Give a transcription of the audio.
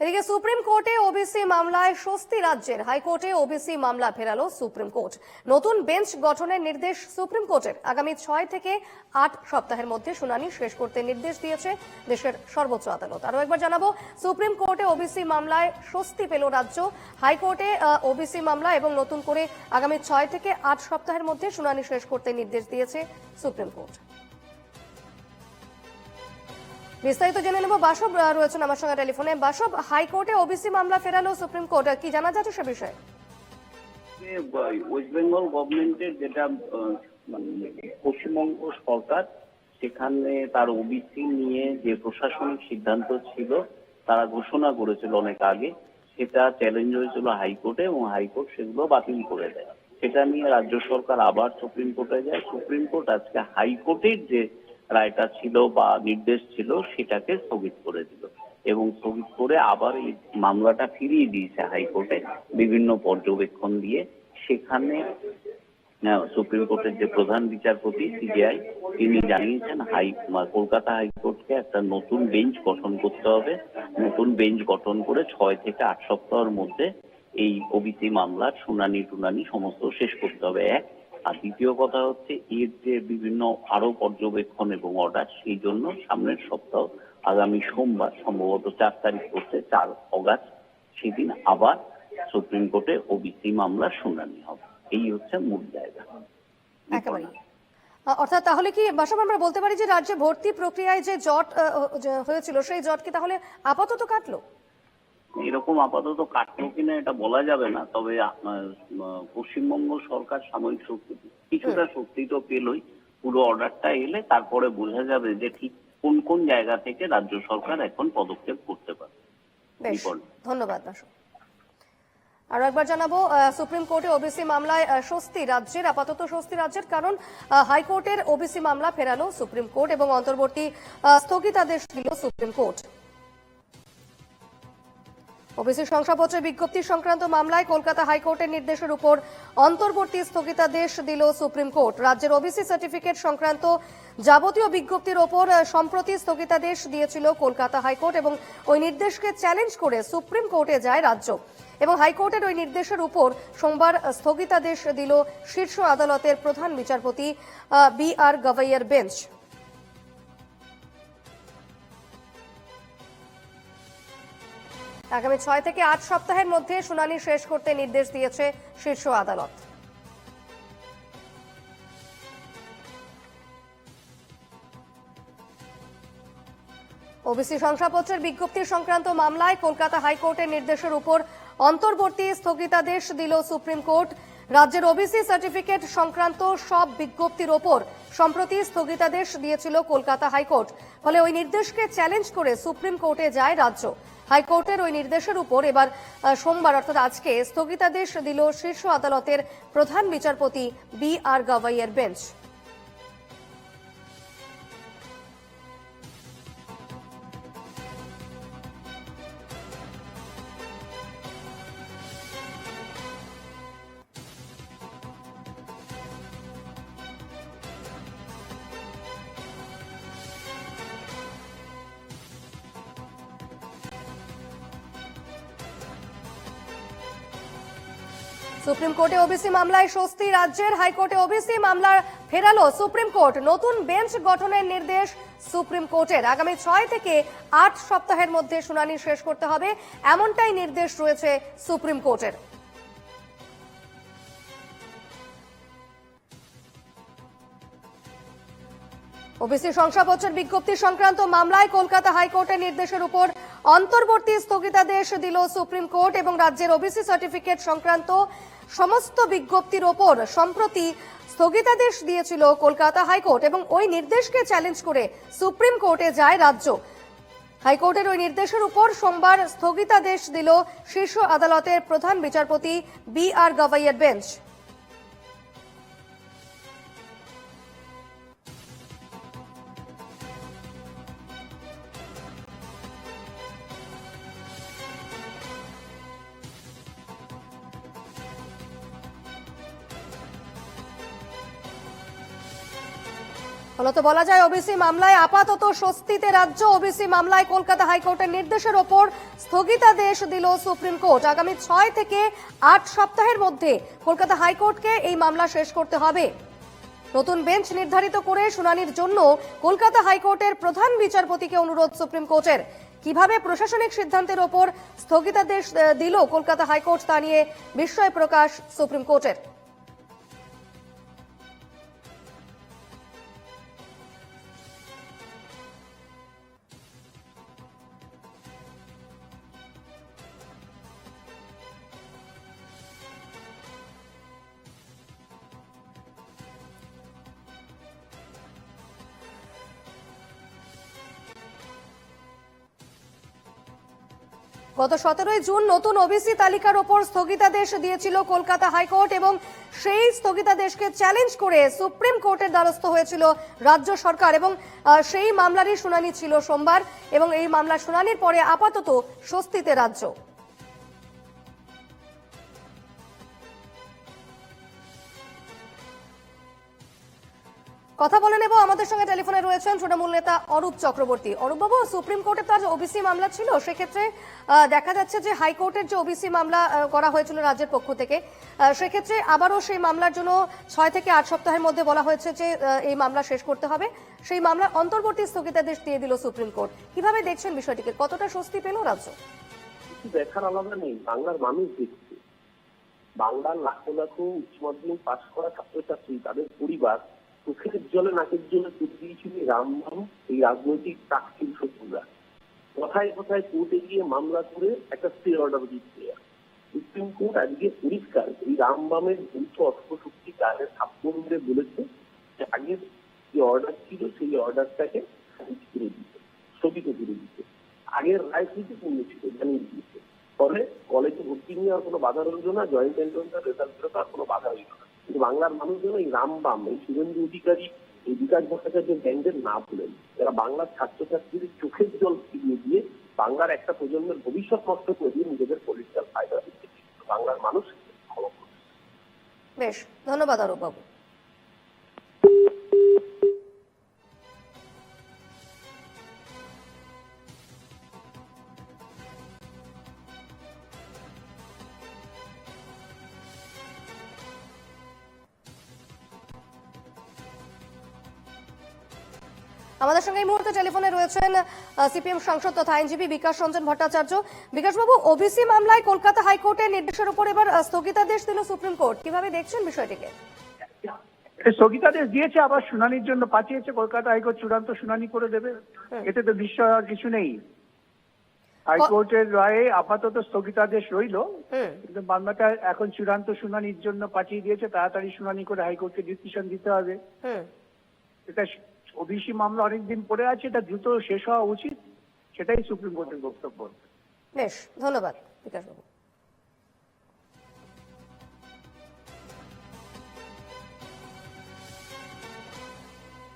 এদিকে সুপ্রিম কোর্টে ওবিসি মামলায় স্বস্তি রাজ্যের হাইকোর্টে ওবিসি মামলা ফেরালো সুপ্রিম কোর্ট। নতুন বেঞ্চ গঠনের নির্দেশ সুপ্রিম কোর্টের। আগামী ছয় থেকে আট সপ্তাহের মধ্যে শুনানি শেষ করতে নির্দেশ দিয়েছে দেশের সর্বোচ্চ আদালত। আরও একবার জানাব, সুপ্রিম কোর্টে ওবিসি মামলায় স্বস্তি পেল রাজ্য। হাইকোর্টে ওবিসি মামলা এবং নতুন করে আগামী ছয় থেকে আট সপ্তাহের মধ্যে শুনানি শেষ করতে নির্দেশ দিয়েছে সুপ্রিম কোর্ট। বিস্তারিত জেনে নেব। বাসব রয়েছেন আমার সঙ্গে টেলিফোনে। বাসব, হাইকোর্টে ওবিসি মামলা ফেরালো সুপ্রিম কোর্ট। কি জানা যাচ্ছে সে বিষয়ে? ওয়েস্ট বেঙ্গল গভর্নমেন্টের যেটা মানে পশ্চিমবঙ্গ সরকার, সেখানে তার ওবিসি নিয়ে যে প্রশাসনিক সিদ্ধান্ত ছিল, তারা ঘোষণা করেছিল অনেক আগে। সেটা চ্যালেঞ্জ হয়েছিল হাইকোর্টে এবং হাইকোর্ট সেগুলো বাতিল করে দেয়। সেটা নিয়ে রাজ্য সরকার আবার সুপ্রিম কোর্টে যায়। সুপ্রিম কোর্ট আজকে হাইকোর্টের যে রায়টা ছিল বা নির্দেশ ছিল, সেটাকে স্থগিত করে দিল। এবং স্থগিত করে আবার এই মামলাটা ফিরিয়ে দিয়েছে হাইকোর্টে বিভিন্ন পর্যবেক্ষণ দিয়ে। সেখানে সুপ্রিম কোর্টের যে প্রধান বিচারপতি, সিবিআই, তিনি জানিয়েছেন হাই কলকাতা হাইকোর্টকে একটা নতুন বেঞ্চ গঠন করতে হবে। নতুন বেঞ্চ গঠন করে ছয় থেকে আট সপ্তাহের মধ্যে এই ওবিসি মামলার শুনানি টুনানি সমস্ত শেষ করতে হবে। এক আর দ্বিতীয় কথা হচ্ছে এর যে বিভিন্ন আরও পর্যবেক্ষণ এবং অর্ডার সেই জন্য সামনের সপ্তাহ আগামী সোমবার সম্ভবত চার তারিখ করতে চার অগাস্ট সেদিন আবার সুপ্রিম কোর্টে ওবিসি মামলার শুনানি হবে। এই হচ্ছে মূল জায়গা। একেবারেই আহ, অর্থাৎ তাহলে কি বাসব আমরা বলতে পারি যে রাজ্যে ভর্তি প্রক্রিয়ায় যে জট হয়েছিল সেই জট কি তাহলে আপাতত কাটলো? এরকম আপাতত কাটলো কিনা এটা বলা যাবে না তবে পশ্চিমবঙ্গ সরকার সাময়িক শক্তি কিছুটা শক্তি তো পেলই। পুরো অর্ডারটা এলে তারপরে বোঝা যাবে যে ঠিক কোন কোন জায়গা থেকে রাজ্য সরকার এখন পদক্ষেপ করতে পারে। ধন্যবাদ বাসব আরও একবার জানাব সুপ্রিম কোর্টে ওবিসি মামলায় স্বস্তি রাজ্যের আপাতত স্বস্তি রাজ্যের কারণ হাইকোর্টের ওবিসি মামলা ফেরালো সুপ্রিম কোর্ট এবং অন্তর্বর্তী স্থগিতাদেশ দিল সুপ্রিম কোর্ট। ওবিসি শংসাপত্রের বিজ্ঞপ্তি সংক্রান্ত মামলায় কলকাতা হাইকোর্টের নির্দেশের উপর অন্তর্বর্তী স্থগিতাদেশ দিল সুপ্রিম কোর্ট। রাজ্যের ওবিসি সার্টিফিকেট সংক্রান্ত যাবতীয় বিজ্ঞপ্তির ওপর সম্প্রতি স্থগিতাদেশ দিয়েছিল কলকাতা হাইকোর্ট এবং ওই নির্দেশকে চ্যালেঞ্জ করে সুপ্রিম কোর্টে যায় রাজ্য। এবং হাইকোর্টের ওই নির্দেশের উপর সোমবার স্থগিতাদেশ দিল শীর্ষ আদালতের প্রধান বিচারপতি বি আর গভাইয়ের বেঞ্চ। আগামী ছয় থেকে আট সপ্তাহের মধ্যে শুনানি শেষ করতে নির্দেশ দিয়েছে শীর্ষ আদালত। ওবিসি শংসাপত্রের বিজ্ঞপ্তি সংক্রান্ত মামলায় কলকাতা হাইকোর্টের নির্দেশের উপর অন্তর্বর্তী স্থগিতাদেশ দিল সুপ্রিম কোর্ট। রাজ্যের ওবিসি সার্টিফিকেট সংক্রান্ত সব বিজ্ঞপ্তির ওপর সম্প্রতি স্থগিতাদেশ দিয়েছিল কলকাতা হাইকোর্ট। ফলে ওই নির্দেশকে চ্যালেঞ্জ করে সুপ্রিম কোর্টে যায় রাজ্য। হাইকোর্টের ওই নির্দেশের উপর এবার সোমবার অর্থাৎ আজকে স্থগিতাদেশ দিল শীর্ষ আদালতের প্রধান বিচারপতি বি আর গাভাইয়ের বেঞ্চ। সুপ্রিম কোর্টে ওবিসি মামলায় স্বস্তি, রাজ্যের হাইকোর্টে ওবিসি মামলা ফেরালো সুপ্রিম কোর্ট। নতুন বেঞ্চ গঠনের নির্দেশ সুপ্রিম কোর্টের। আগামী ছয় থেকে আট সপ্তাহের মধ্যে শুনানি শেষ করতে হবে। এমনটাই নির্দেশ রয়েছে সুপ্রিম কোর্টের। ওবিসি শংসাপত্রের বিজ্ঞপ্তি সংক্রান্ত মামলায় কলকাতা হাইকোর্টের নির্দেশের উপর অন্তর্বর্তী স্থগিতাদেশ দিল সুপ্রিম কোর্ট এবং রাজ্যের ওবিসি সার্টিফিকেট সংক্রান্ত সমস্ত বিজ্ঞপ্তির ওপর সম্প্রতি স্থগিতাদেশ দিয়েছিল কলকাতা হাইকোর্ট এবং ওই নির্দেশকে চ্যালেঞ্জ করে সুপ্রিম কোর্টে যায় রাজ্য। হাইকোর্টের ওই নির্দেশের উপর সোমবার স্থগিতাদেশ দিল শীর্ষ আদালতের প্রধান বিচারপতি বি আর গাভাইয়ের বেঞ্চ। ফলত বলা যায় ওবিসি মামলায় আপাতত স্বস্তিতে রাজ্য। ওবিসি মামলায় কলকাতা হাইকোর্টের নির্দেশের ওপর স্থগিতাদেশ দিল সুপ্রিম কোর্ট। আগামী ছয় থেকে আট সপ্তাহের মধ্যে কলকাতা হাইকোর্টকে এই মামলা শেষ করতে হবে। নতুন বেঞ্চ নির্ধারিত করে শুনানির জন্য কলকাতা হাইকোর্টের প্রধান বিচারপতিকে অনুরোধ সুপ্রিম কোর্টের। কীভাবে প্রশাসনিক সিদ্ধান্তের ওপর স্থগিতাদেশ দিল কলকাতা হাইকোর্ট তা নিয়ে বিস্ময় প্রকাশ সুপ্রিম কোর্টের। গত সতেরোই জুন নতুন ওবিসি তালিকার ওপর স্থগিতাদেশ দিয়েছিল কলকাতা হাইকোর্ট এবং সেই স্থগিতাদেশকে চ্যালেঞ্জ করে সুপ্রিম কোর্টের দ্বারস্থ হয়েছিল রাজ্য সরকার এবং সেই মামলারই শুনানি ছিল সোমবার এবং এই মামলার শুনানির পরে আপাতত স্বস্তিতে রাজ্য। কথা বলে নেব, আমাদের সঙ্গে টেলিফোনে রয়েছেন তৃণমূল নেতা অরূপ চক্রবর্তী। অরূপ বাবু সুপ্রিম কোর্টে তো আজ ওবিসি মামলা ছিল, সেক্ষেত্রে দেখা যাচ্ছে যে হাইকোর্টের যে ওবিসি মামলা করা হয়েছিল রাজ্যের পক্ষ থেকে সেক্ষেত্রে আবারও সেই মামলার জন্য ছয় থেকে আট সপ্তাহের মধ্যে বলা হয়েছে যে এই মামলা শেষ করতে হবে। সেই মামলার অন্তর্বর্তী স্থগিতাদেশ দিয়ে দিল সুপ্রিম কোর্ট। কীভাবে দেখছেন বিষয়টিকে? কতটা স্বস্তি পেল রাজ্য? দেখার আলাদা নেই, বাংলার মানুষ দেখছে। বাংলার লাখো লাখো উচ্চ মাধ্যমিক পাশ করা ছাত্রছাত্রী, তাদের পরিবার চোখের জলে নাকের জলে তুলে দিয়েছিল এই রামবাম এই রাজনৈতিক প্রাকৃতিক শত্রুরা। কথায় কথায় কোর্টে গিয়ে মামলা করে একটা স্টে অর্ডার দিচ্ছে সুপ্রিম কোর্ট আজকে পরিষ্কার এই রামবামের যৌথ অর্থশক্তি কাজের ছাত্রদের বলেছে যে আগের যে অর্ডার ছিল, সেই অর্ডারটাকে করে দিতে, স্থগিত করে দিতে। আগের রায় কিন্তু পূর্ণ ছিল জানিয়ে দিয়েছে। ফলে কলেজে ভর্তি নিয়ে আর কোনো বাধা রইল না জয়েন্ট এন্ট্রান্সের রেজাল্ট বেরোতে আর কোনো বাধা রইল না। কিন্তু বাংলার মানুষ যেন এই রামবাম এই শুভেন্দু অধিকারী, এই বিকাশ ভট্টাচার্য ব্যান্ডের না ভুলেন যারা বাংলার ছাত্রছাত্রীদের চোখের জল ফিরিয়ে দিয়ে বাংলার একটা প্রজন্মের ভবিষ্যৎ নষ্ট করে দিয়ে নিজেদের পলিটিক্যাল ফায়দা দিচ্ছে বাংলার মানুষ বেশ, ধন্যবাদ অরূপ বাবু আমাদের সঙ্গে এই মুহূর্তে টেলিফোনে রয়েছেন সিপিএম সাংসদ তথা আইনজীবী বিকাশ রঞ্জন ভট্টাচার্য। বিকাশবাবু ওবিসি মামলায় কলকাতা হাইকোর্টের নির্দেশের উপর এবার স্থগিতাদেশ দিল সুপ্রিম কোর্ট। কীভাবে দেখছেন বিষয়টিকে? স্থগিতাদেশ দিয়েছে আবার শুনানির জন্য পাঠিয়েছে। কলকাতা হাইকোর্ট চূড়ান্ত শুনানি করে দেবে। এতে তো বিস্ময় আর কিছু নেই। হাইকোর্টের রায়ে আপাতত স্থগিতাদেশ রইল। কিন্তু মামলাটা এখন চূড়ান্ত শুনানির জন্য পাঠিয়ে দিয়েছে। তাড়াতাড়ি শুনানি করে হাইকোর্টকে ডিসিশন দিতে হবে। এটা ওবিসি মামলা অনেকদিন পড়ে আছে, এটা দ্রুত শেষ হওয়া উচিত, সেটাই সুপ্রিম কোর্টের বক্তব্য। বেশ, ধন্যবাদ বিকাশবাবু।